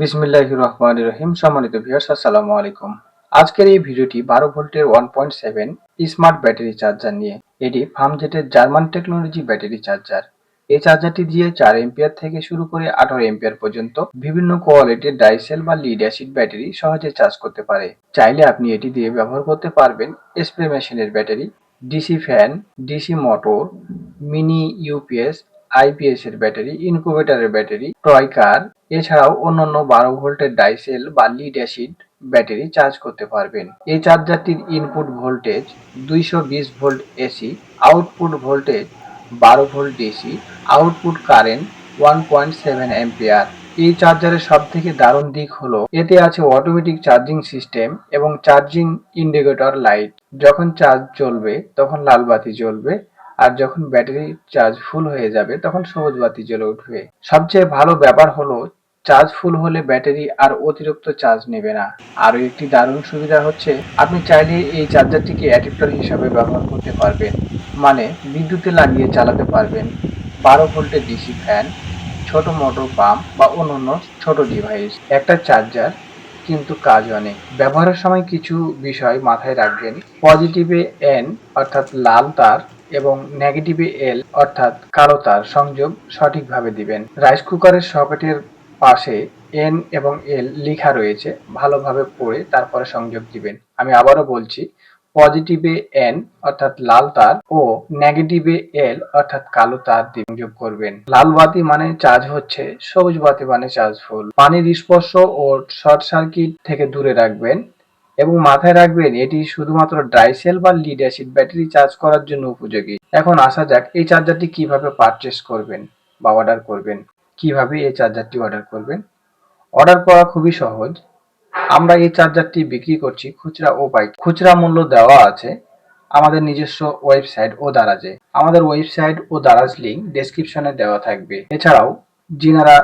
বিসমিল্লাহ রহমান রহিম। সম্মানিত ভিউয়ার্স আসসালামু আলাইকুম। আজকের এই ভিডিওটি বারো ভোল্টের one point seven smart battery charger নিয়ে। এটি ফার্মজেটের জার্মান টেকনোলজি ব্যাটারি চার্জার। এই চার্জারটি দিয়ে চার এম্পিয়ার থেকে শুরু করে আঠারো এম্পিয়ার পর্যন্ত বিভিন্ন কোয়ালিটির ডাইসেল বা লিড অ্যাসিড ব্যাটারি সহজে চার্জ করতে পারে। চাইলে আপনি এটি দিয়ে ব্যবহার করতে পারবেন স্প্রে মেশিনের battery, DC fan, DC motor, mini UPS IPS এর ব্যাটারি ইনকুবেটরের ব্যাটারি টয় কার এছাড়াও অন্যান্য বারো ভোল্টের ডাইসেল বা লিড অ্যাসিড ব্যাটারি চার্জ করতে পারবেন। এই চার্জারটির ইনপুট ভোল্টেজ দুইশো বিশ ভোল্ট এসি আউটপুট ভোল্টেজ বারো volt DC output current one point seven ampere এই চার্জারের সব থেকে দারুণ দিক হলো, এতে আছে অটোমেটিক চার্জিং সিস্টেম এবং চার্জিং ইন্ডিকেটর লাইট যখন চার্জ চলবে, তখন লাল বাতি জ্বলবে আর যখন ব্যাটারি চার্জ ফুল হয়ে যাবে, তখন সবুজ বাতি জ্বলে উঠবে। সবচেয়ে ভালো ব্যাপার হলো, চার্জ ফুল হলে ব্যাটারি আর অতিরিক্ত চার্জ নেবে না। আরও একটি দারুণ সুবিধা হচ্ছে, আপনি চাইলে এই চার্জারটিকে অ্যাডাপ্টার হিসাবে ব্যবহার করতে পারবেন। মানে বিদ্যুতে লাগিয়ে চালাতে পারবেন। বারো ভোল্টের ডিসি ফ্যান, ছোট মোটর পাম্প বা অন্যান্য ছোট ডিভাইস একটা চার্জার কিন্তু কাজ অনেক ব্যবহারের সময় কিছু বিষয় মাথায় রাখবেন। পজিটিভে এন অর্থাৎ লাল তার এবং নেগেটিভে এল অর্থাৎ কালো তার সংযোগ সঠিকভাবে দিবেন। রাইস কুকারের সকেটের পাশে এন এবং এল লেখা রয়েছে, ভালোভাবে পড়ে তারপরে সংযোগ দিবেন। আমি আবারও বলছি পজিটিভে এন অর্থাৎ লাল তার, ও নেগেটিভে এল অর্থাৎ কালো তার সংযোগ করবেন। লাল বাতি মানে চার্জ হচ্ছে, সবুজ বাতি মানে চার্জ ফুল পানির স্পর্শ ও শর্ট সার্কিট থেকে দূরে রাখবেন। এবং মাথায় রাখবেন, এটি শুধুমাত্র ড্রাইসেল বা লিড অ্যাসিড ব্যাটারি চার্জ করার জন্য উপযোগী। এখন আসা যাক, এই চার্জারটি কীভাবে পারচেস করবেন বা অর্ডার করবেন। কীভাবে এই চার্জারটি অর্ডার করবেন? অর্ডার করা খুবই সহজ। আমরা এই চার্জারটি বিক্রি করছি খুচরা ও পাইক খুচরা মূল্য দেওয়া আছে আমাদের নিজস্ব ওয়েবসাইট ও দারাজে। আমাদের ওয়েবসাইট ও দারাজ লিঙ্ক ডেসক্রিপশনে দেওয়া থাকবে। এছাড়াও, যিনারা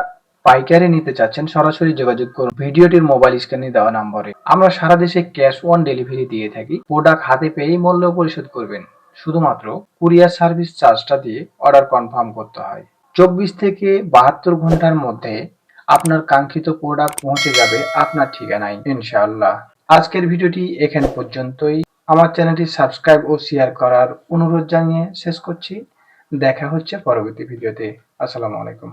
পাইকারি নিতে চাচ্ছেন, সরাসরি যোগাযোগ করুন। ভিডিওটির মোবাইল স্ক্রিনে দেওয়া নম্বরে। আমরা সারা দেশে ক্যাশ অন ডেলিভারি দিয়ে থাকি। প্রোডাক্ট হাতে পেয়েই মূল্য পরিশোধ করবেন। শুধুমাত্র কুরিয়ার সার্ভিস চার্জটা দিয়ে অর্ডার কনফার্ম করতে হয়। চব্বিশ থেকে বাহাত্তর ঘণ্টার মধ্যে আপনার কাঙ্ক্ষিত প্রোডাক্ট পৌঁছে যাবে আপনার ঠিকানায়, ইনশাআল্লাহ। আজকের ভিডিওটি এখানে পর্যন্তই। আমার চ্যানেলটি সাবস্ক্রাইব ও শেয়ার করার অনুরোধ জানিয়ে শেষ করছি। দেখা হচ্ছে পরবর্তী ভিডিওতে। আসসালামু আলাইকুম।